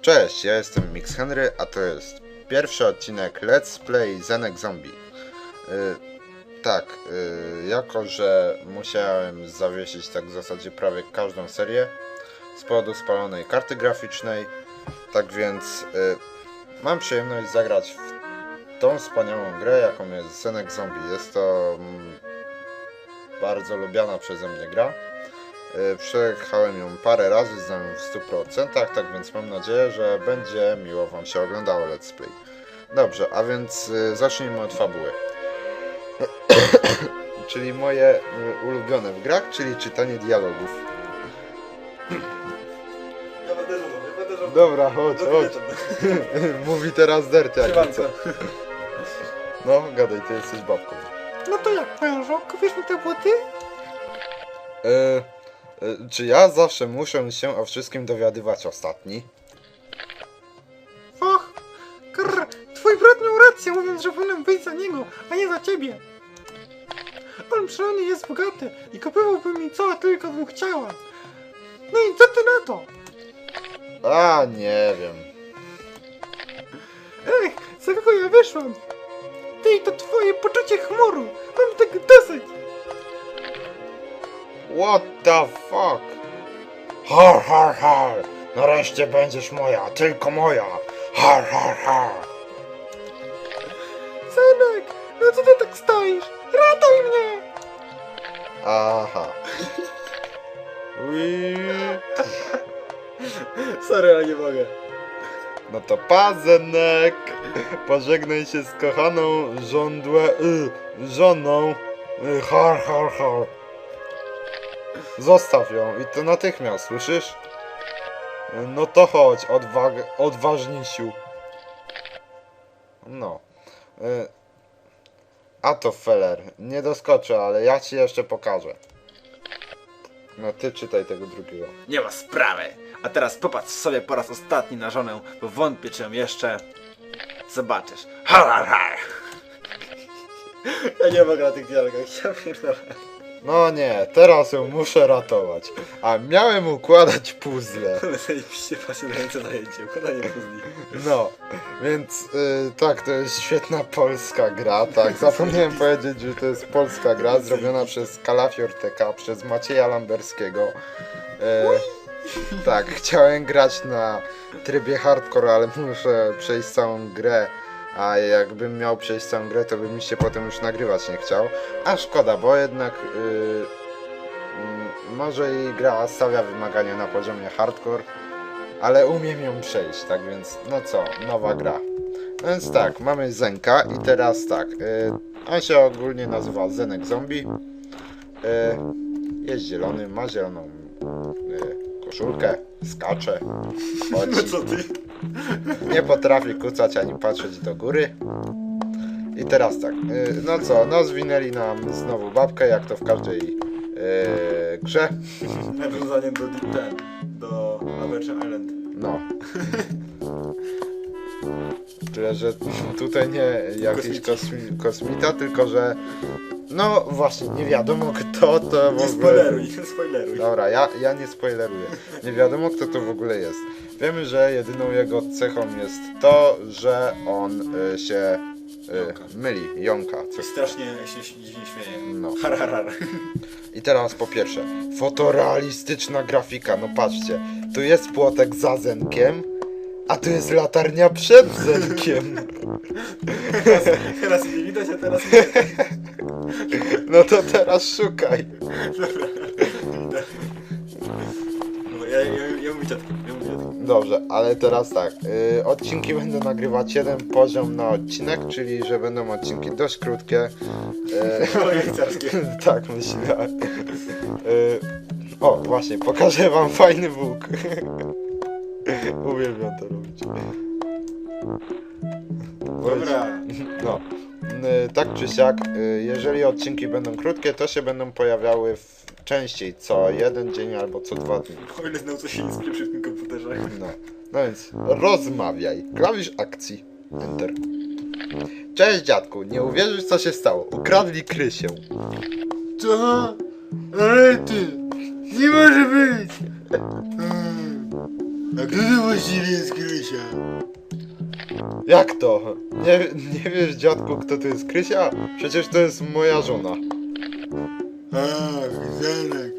Cześć, ja jestem Mix Henry, a to jest pierwszy odcinek Let's Play Zenek Zombie. Y, tak, y, jako że musiałem zawiesić tak w zasadzie prawie każdą serię z powodu spalonej karty graficznej, tak więc y, mam przyjemność zagrać w tą wspaniałą grę, jaką jest Zenek Zombie. Jest to mm, bardzo lubiana przeze mnie gra. Y, Przejechałem ją parę razy, znam ją w 100%, tak więc mam nadzieję, że będzie miło Wam się oglądało Let's Play. Dobrze, a więc y, zacznijmy od fabuły. czyli moje y, ulubione w grach, czyli czytanie dialogów. Ja będę żoną, ja będę żoną. Dobra, chodź, chodź. Mówi teraz Derty, jak co. No, gadaj, ty jesteś babką. No to jak, mężo, kupisz mi te buty? E, e, czy ja zawsze muszę się o wszystkim dowiadywać ostatni? Och, krr, twój brat miał rację, mówiąc, że powinienem wyjść za niego, a nie za ciebie. On przynajmniej jest bogaty i kupowałby mi co tylko bym chciała. No i co ty na to? A, nie wiem. Ech, za kogo ja wyszłam? Ty i to twoje poczucie humoru, mam tego dosyć. What the fuck? Har, har, har! Nareszcie będziesz moja, tylko moja! Har, har, har! Synek, no co ty tak stoisz? Ratuj mnie! Aha. Sorry, ale nie mogę. No to pazenek! Pożegnaj się z kochaną żądłe... Y, żoną. Y, har, har, har. Zostaw ją i to natychmiast, słyszysz? No to chodź, odwag... odważnisiu. No. Y, a to feller. Nie doskoczę, ale ja ci jeszcze pokażę. No ty czytaj tego drugiego. Nie ma sprawy. A teraz popatrz sobie po raz ostatni na żonę, bo wątpię, czy ją jeszcze zobaczysz. Har, har, har. Ja nie mogę na tych dialogach, ja pierdolę. No nie, teraz ją muszę ratować. A miałem układać puzzle. Ale zajebiście fascynujące zajęcie, układanie puzli. No, więc y, tak, to jest świetna polska gra, tak. Zapomniałem powiedzieć, że to jest polska gra zrobiona przez Kalafior TK, przez Macieja Lamberskiego. E, tak, chciałem grać na trybie hardcore, ale muszę przejść całą grę. A jakbym miał przejść całą grę, to by mi się potem już nagrywać nie chciał. A szkoda, bo jednak y, mm, może i gra stawia wymagania na poziomie hardcore, ale umiem ją przejść, tak więc no co, nowa gra. No więc tak, mamy Zenka i teraz tak, y, on się ogólnie nazywa Zenek Zombie. Y, jest zielony, ma zieloną y, koszulkę, skacze, No chodzi. co ty? Nie potrafi kucać ani patrzeć do góry. I teraz tak, y, no co, no zwinęli nam znowu babkę, jak to w każdej y, grze. Nawiązanie do Deep do Adventure Island. No. Tyle, że tutaj nie jakiś kosmi, kosmita, tylko że no właśnie, nie wiadomo kto to w Nie ogóle... spoileruj, nie spoileruj. Dobra, ja, ja nie spoileruję. Nie wiadomo kto to w ogóle jest. Wiemy, że jedyną jego cechą jest to, że on y, się Jąka. y, myli, jąka. Co, strasznie się dziwnie śmieje. no. Har, har, har. I teraz po pierwsze, fotorealistyczna grafika, no patrzcie, tu jest płotek za zenkiem, a tu jest latarnia przed zenkiem. Teraz, teraz nie widać, a teraz nie. No to teraz szukaj. No, ja, ja, ja mówię ja mówię. Dobrze, ale teraz tak, y, odcinki będę nagrywać jeden poziom na odcinek, czyli że będą odcinki dość krótkie. Y, Organizarskie. tak, myślę. Y, o, właśnie, pokażę wam fajny łuk. Uwielbiam to robić. Dobra. No, y, tak czy siak, y, jeżeli odcinki będą krótkie, to się będą pojawiały w, częściej, co jeden dzień albo co dwa dni. O ile znał co się nie spieprzy w tym komputerze. No, no więc rozmawiaj. Klawisz akcji. Enter. Cześć dziadku, nie uwierzysz co się stało. Ukradli Krysię. Co? Ale ty, nie może być. A kto to właściwie jest Krysia? Jak to? Nie, nie wiesz, dziadku, kto to jest Krysia? Przecież to jest moja żona. Ach, Zenek,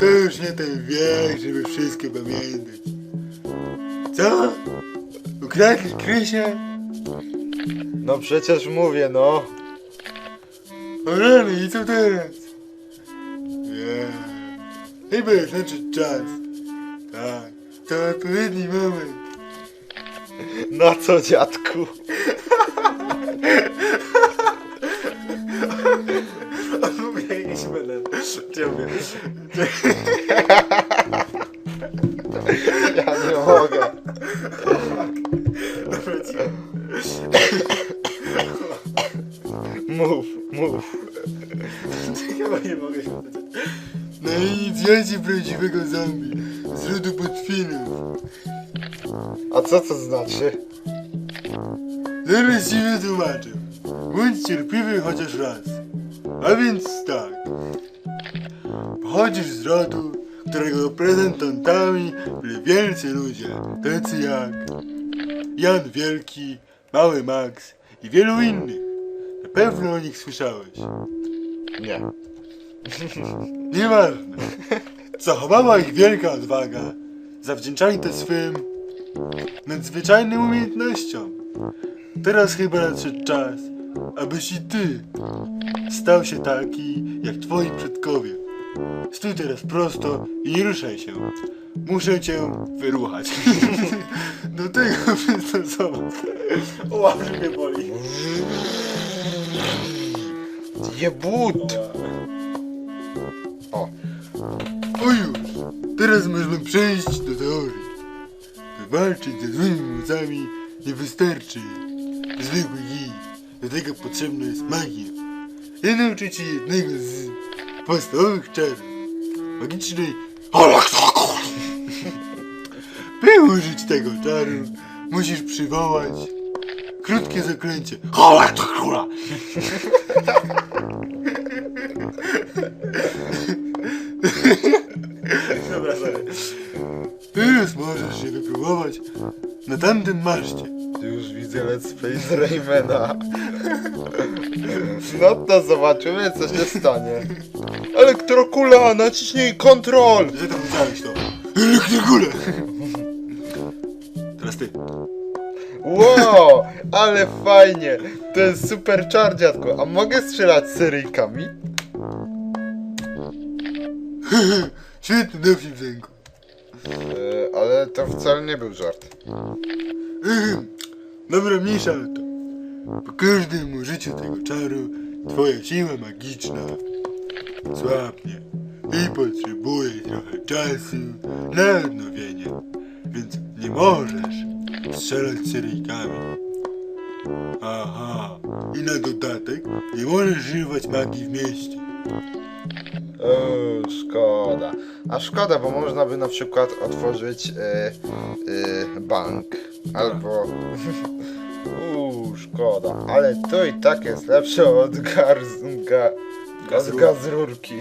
to już nie ten wiek, żeby wszystko pamiętać. Co? Ukradli Krysię? No przecież mówię, no. O rany, i co teraz? Nie, chyba już nadszedł czas. Tak, to odpowiedni moment. Na co, dziadku? On mówi jak jakiś prawdziwego zombie z rodu potwinów. A co to znaczy? Zaraz ci wytłumaczę. Bądź cierpliwy chociaż raz. A więc tak. Pochodzisz z rodu, którego reprezentantami byli wielcy ludzie, tacy jak Jan Wielki, Mały Max i wielu innych. Na pewno o nich słyszałeś. Nie. Nieważne. Zachowała ich wielka odwaga. Zawdzięczali to swym nadzwyczajnym umiejętnościom. Teraz chyba nadszedł czas, abyś i ty stał się taki jak twoi przodkowie. Stój teraz prosto i nie ruszaj się. Muszę cię wyruchać. Do tego przystosować. Łapy mnie boli. Jebut! Teraz możemy przejść do teorii. By walczyć ze złymi mocami nie wystarczy zwykły gij. Do tego potrzebna jest magia. Ja nauczę ci jednego z podstawowych czarów. Magicznej By użyć tego czaru, musisz przywołać krótkie zaklęcie. Dobra, się wypróbować na tamtym maszcie. już widzę let's play z Raymana. No to zobaczymy, co się stanie. Elektrokula, naciśnij kontrol! Że to widziałeś to? Elektrokule! Teraz ty. Wow, ale fajnie. To jest super czar, dziadku. A mogę strzelać seryjkami? Świetny dowcip, Zenku. E, to wcale nie był żart. Dobra, mniejsza to. Po każdym użyciu tego czaru twoja siła magiczna słabnie i potrzebuje trochę czasu na odnowienie, więc nie możesz strzelać seryjkami. Aha, i na dodatek nie możesz używać magii w mieście. O, szkoda. A szkoda, bo można by na przykład otworzyć e, e, bank. Albo... Uuu, szkoda. Ale to i tak jest lepsze od garz... Ga, od Gazrurki. gazrurki.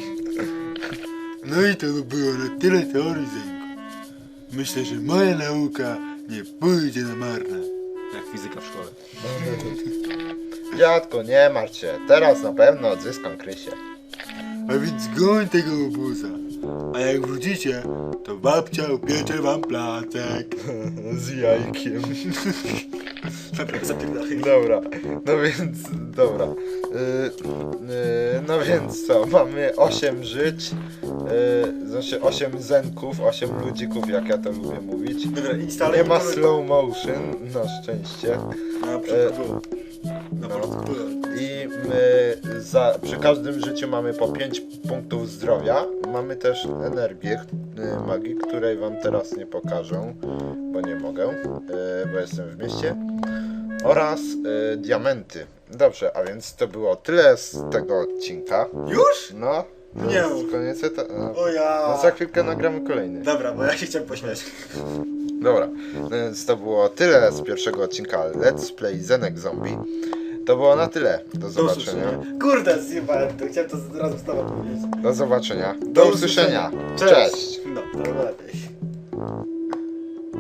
No i to by było na tyle teorii, Zenku. Myślę, że moja nauka nie pójdzie na marne. Jak fizyka w szkole. Dziadku, nie martw się. Teraz na pewno odzyskam Krysię. A więc goń tego obuza. A jak wrócicie, to babcia upiecze wam placek. Z jajkiem. Dobra, zapierdalaj. Dobra, no więc, dobra. Yy, yy, no więc co, mamy 8 żyć, yy, znaczy 8 zenków, 8 ludzików, jak ja to lubię mówić. Dobra. Nie ma slow motion, na szczęście. Na przykład było. Na No. Za, przy każdym życiu mamy po 5 punktów zdrowia. Mamy też energię yy, magii, której wam teraz nie pokażę, bo nie mogę, yy, bo jestem w mieście. Oraz yy, diamenty. Dobrze, a więc to było tyle z tego odcinka. Już? No, Nie. koniec eta- no, O ja. no za chwilkę nagramy kolejny. Dobra, bo ja się chciałem pośmiać. Dobra, więc to było tyle z pierwszego odcinka Let's Play Zenek Zombie. To było na tyle. Do zobaczenia. Kurde, zjebałem to. Chciałem to zaraz z tobą powiedzieć. Do zobaczenia. Do usłyszenia. Cześć. No, to lepiej.